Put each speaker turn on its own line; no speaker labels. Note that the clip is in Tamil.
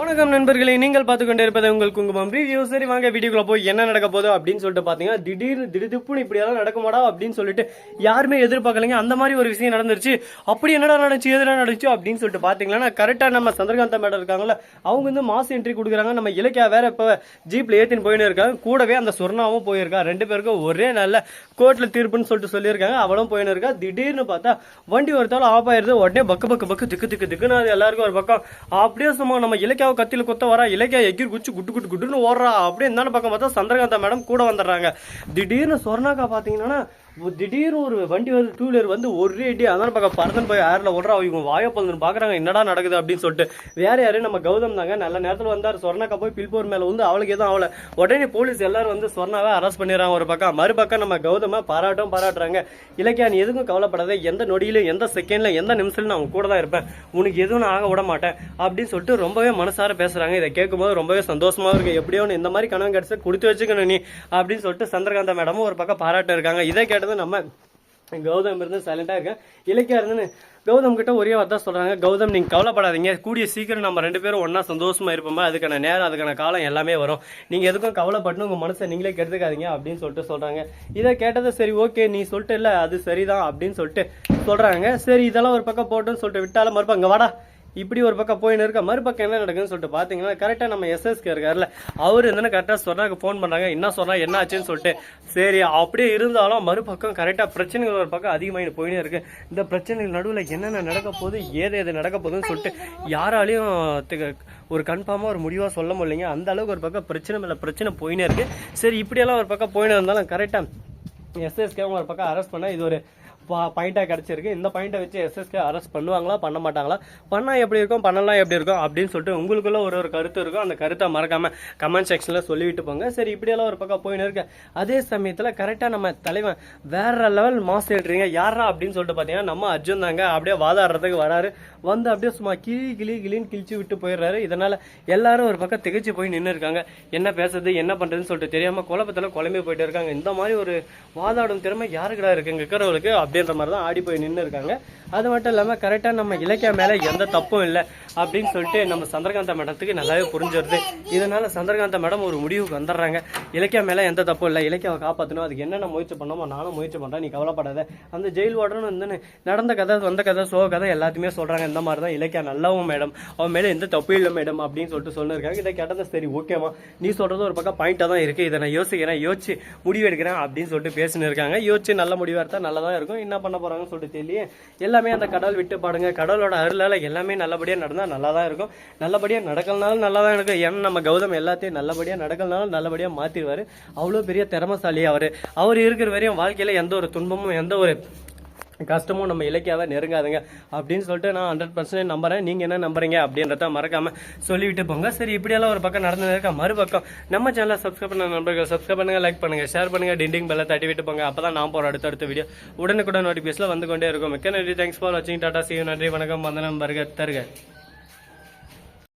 வணக்கம் நண்பர்களே நீங்கள் பார்த்து கொண்டே இருப்பது உங்கள் குங்குமம் ரிவ்யூ சரி வாங்க வீடியோக்குள்ள போய் என்ன நடக்க போதோ அப்படின்னு சொல்லிட்டு பாத்தீங்கன்னா திடீர்னு திடுதிப்புன்னு இப்படி எல்லாம் நடக்குமாடா அப்படின்னு சொல்லிட்டு யாருமே எதிர்பார்க்கலைங்க. அந்த மாதிரி ஒரு விஷயம் நடந்துருச்சு. அப்படி என்னடா நடந்துச்சு எதுனா நடந்துச்சு அப்படின்னு சொல்லிட்டு பாத்தீங்கன்னா கரெக்டா நம்ம சந்திரகாந்த மேடம் இருக்காங்களா அவங்க வந்து மாஸ் என்ட்ரி கொடுக்குறாங்க. நம்ம இலக்கியா வேற இப்ப ஜீப்ல ஏத்தின்னு போயின்னு இருக்காங்க கூடவே அந்த சொர்ணாவும் போயிருக்கா. ரெண்டு பேருக்கும் ஒரே நல்ல கோர்ட்ல தீர்ப்புன்னு சொல்லிட்டு சொல்லியிருக்காங்க. அவளும் போயின்னு இருக்கா. திடீர்னு பார்த்தா வண்டி ஒருத்தாலும் ஆஃப் ஆயிருது. உடனே பக்கு பக்கு பக்கு திக்கு திக்கு திக்குன்னு அது எல்லாருக்கும் ஒரு பக்கம். அப்படியே சும்மா நம்ம இலக்கிய இலக்கியாவை கத்தியில் குத்த வரா இலக்கியா எகிர் குச்சி குட்டு குட்டு குட்டுன்னு ஓடுறா. அப்படியே இருந்தாலும் பக்கம் பார்த்தா சந்திரகாந்தா மேடம் கூட வந்துடுறாங்க. திடீர்னு சொர்ணாக்கா பார்த்தீங்கன்னா திடீர்னு ஒரு வண்டி வந்து டூ வீலர் வந்து ஒரே அடி அதான் பக்கம் பறந்து போய் ஏரில் ஓடுறா இவங்க பறந்து பார்க்குறாங்க என்னடா நடக்குது அப்படின்னு சொல்லிட்டு. வேற யாரும் நம்ம கௌதம் தாங்க நல்ல நேரத்தில் வந்தார். சொர்ணாக்கா போய் பில்போர் மேலே வந்து அவளுக்கு எதுவும் அவளை உடனே போலீஸ் எல்லாரும் வந்து சொர்ணாவை அரெஸ்ட் பண்ணிடுறாங்க ஒரு பக்கம். மறுபக்கம் நம்ம கௌதமாக பாராட்டும் பாராட்டுறாங்க. இலக்கியா நீ எதுக்கும் கவலைப்படாத. எந்த நொடியிலும் எந்த செகண்ட்லையும் எந்த நிமிஷத்துல நான் அவங்க கூட தான் இருப்பேன். உனக்கு எதுவும் நான் ஆக விட மாட்டேன். அப்படின்னு சொல்லிட்டு ரொம்பவே மனசார பேசுகிறாங்க இதை கேட்கும்போது ரொம்பவே சந்தோஷமாக இருக்கு. எப்படியோ ஒன்று இந்த மாதிரி கனவு கிடச்சி கொடுத்து வச்சுக்கணும் நீ அப்படின்னு சொல்லிட்டு சந்திரகாந்த மேடமும் ஒரு பக்கம் பாராட்டு இருக்காங்க. இதை கேட்டது நம்ம கௌதம் இருந்து சைலண்டா இருக்கேன். இலக்கியா இருந்துன்னு கௌதம் கிட்ட ஒரே வார்த்தை சொல்றாங்க. கௌதம் நீங்க கவலைப்படாதீங்க. கூடிய சீக்கிரம் நம்ம ரெண்டு பேரும் ஒன்றா சந்தோஷமா இருப்போமா? அதுக்கான நேரம் அதுக்கான காலம் எல்லாமே வரும். நீங்க எதுக்கும் கவலைப்பட்டு உங்க மனசை நீங்களே கெடுத்துக்காதீங்க அப்படின்னு சொல்லிட்டு சொல்றாங்க. இதை கேட்டதை சரி ஓகே நீ சொல்லிட்டு இல்ல அது சரிதான் அப்படின்னு சொல்லிட்டு சொல்றாங்க. சரி இதெல்லாம் ஒரு பக்கம் போட்டுன்னு சொல்லிட்டு விட்டாலும் மறுப்பாங்க வாடா. இப்படி ஒரு பக்கம் போயின்னு இருக்க மறுபக்கம் என்ன நடக்குதுன்னு சொல்லிட்டு பாத்தீங்கன்னா கரெக்டா நம்ம எஸ்எஸ்கே இருக்காருல்ல அவர் இருந்தானே கரெக்டா சொன்னாங்க ஃபோன் பண்றாங்க என்ன சொன்னா என்ன ஆச்சுன்னு சொல்லிட்டு சரி அப்படியே இருந்தாலும் மறுபக்கம் கரெக்டா பிரச்சனைகள் ஒரு பக்கம் அதிகமாகிட்டு போயினே இருக்கு. இந்த பிரச்சனைகள் நடுவில் என்னென்ன நடக்க போகுது ஏது எது நடக்க போகுதுன்னு சொல்லிட்டு யாராலையும் ஒரு கன்ஃபார்மாக ஒரு முடிவாக சொல்ல முடியலைங்க. அந்த அளவுக்கு ஒரு பக்கம் பிரச்சனை மேலே பிரச்சனை போயினே இருக்கு. சரி இப்படியெல்லாம் ஒரு பக்கம் போயினே இருந்தாலும் கரெக்டாக எஸ்எஸ்கே ஒரு பக்கம் அரெஸ்ட் பண்ணா இது ஒரு பாயிண்டாக கிடச்சிருக்கு. இந்த பாயிண்டை வச்சு எஸ்எஸ்கே அரெஸ்ட் பண்ணுவாங்களா? பண்ண மாட்டாங்களா? பண்ணால் எப்படி இருக்கும்? பண்ணலாம் எப்படி இருக்கும்? அப்படின்னு சொல்லிட்டு உங்களுக்குள்ள ஒரு ஒரு கருத்து இருக்கும். அந்த கருத்தை மறக்காமல் கமெண்ட் செக்ஷனில் சொல்லிவிட்டு போங்க. சரி இப்படியெல்லாம் ஒரு பக்கம் போயின்னு இருக்கு. அதே சமயத்தில் கரெக்டாக நம்ம தலைவன் வேற லெவல் மாஸ் ஏற்றுறீங்க யாரா அப்படின்னு சொல்லிட்டு பார்த்தீங்கன்னா நம்ம அர்ஜுன் தாங்க. அப்படியே வாதாடுறதுக்கு வராரு. வந்து அப்படியே சும்மா கிளி கிளி கிளின்னு கிழிச்சு விட்டு போயிடுறாரு. இதனால் எல்லாரும் ஒரு பக்கம் திகைச்சு போய் நின்று இருக்காங்க. என்ன பேசுறது என்ன பண்ணுறதுன்னு சொல்லிட்டு தெரியாமல் குழப்பத்தில் குழம்பி போயிட்டு இருக்காங்க. இந்த மாதிரி ஒரு வாதாடும் திறமை யாருக்குடா இருக்குங்கிறவங்களுக்கு இங்க இருக்கிறவங்களுக்கு அப்படின்ற மாதிரி தான் ஆடி போய் நின்று இருக்காங்க. அது மட்டும் இல்லாமல் கரெக்டாக நம்ம இலக்கியம் மேலே எந்த தப்பும் இல்லை அப்படின்னு சொல்லிட்டு நம்ம சந்திரகாந்த மேடத்துக்கு நல்லாவே புரிஞ்சிருது. இதனால சந்திரகாந்த மேடம் ஒரு முடிவுக்கு வந்துடுறாங்க. இலக்கியா மேலே எந்த தப்பும் இல்லை. இலக்கியாவை காப்பாற்றணும் அதுக்கு என்னென்ன முயற்சி பண்ணோமோ நானும் முயற்சி பண்ணுறேன் நீ கவலைப்படாத. அந்த ஜெயில் வார்டன் வந்து நடந்த கதை வந்த கதை சோக கதை எல்லாத்தையுமே சொல்கிறாங்க இந்த மாதிரி தான் இலக்கியா நல்லவும் மேடம். அவன் மேலே எந்த தப்பும் இல்லை மேடம் அப்படின்னு சொல்லிட்டு சொல்லிருக்காங்க. இதை கேட்டதை சரி ஓகேமா நீ சொல்கிறது ஒரு பக்கம் பாயிண்டாக தான் இருக்குது இதை நான் யோசிக்கிறேன் யோசிச்சு முடிவு எடுக்கிறேன் அப்படின்னு சொல்லிட்டு பேசின்னு இருக்காங்க. யோசிச்சு நல்ல முடிவாக இருந்தால் நல்லதாக இருக்கும். என்ன பண்ண போறாங்கன்னு சொல்லிட்டு தெரியல எல்லாமே அந்த கடல் விட்டு பாடுங்க. கடலோட அருளால எல்லாமே நல்லபடியா நடந்தா நல்லா தான் இருக்கும். நல்லபடியா நடக்கலனாலும் நல்லா தான் இருக்கும். ஏன்னா நம்ம கௌதம் எல்லாத்தையும் நல்லபடியா நடக்கலனாலும் நல்லபடியா மாத்திடுவாரு அவ்வளவு பெரிய திறமசாலி அவரு. அவர் இருக்கிற வரையும் வாழ்க்கையில எந்த ஒரு துன்பமும் எந்த ஒரு கஷ்டமும் நம்ம இலக்கியாவை நெருங்காதுங்க. அப்படின்னு சொல்லிட்டு நான் ஹண்ட்ரட் பர்சன்ட் நம்புறேன். நீங்கள் என்ன நம்புறீங்க அப்படின்றத மறக்காம சொல்லிவிட்டு போங்க. சரி இப்படியெல்லாம் ஒரு பக்கம் நடந்து இருக்கா? மறுபக்கம். நம்ம சேனலை சப்ஸ்கிரைப் பண்ண நண்பர்கள் சப்ஸ்கிரைப் பண்ணுங்க லைக் பண்ணுங்க ஷேர் பண்ணுங்க டிண்டிங் பெல்ல தட்டி விட்டு போங்க. அப்போ தான் நான் போற அடுத்தடுத்த வீடியோ உடனுக்குடன் நோட்டிஃபிகேஷன் வந்து கொண்டே இருக்கும். மிக்க நன்றி. தேங்க்ஸ் ஃபார் வாட்சிங் டாடா சி நன்றி வணக்கம். வந்தனம். பர்கர் தருக.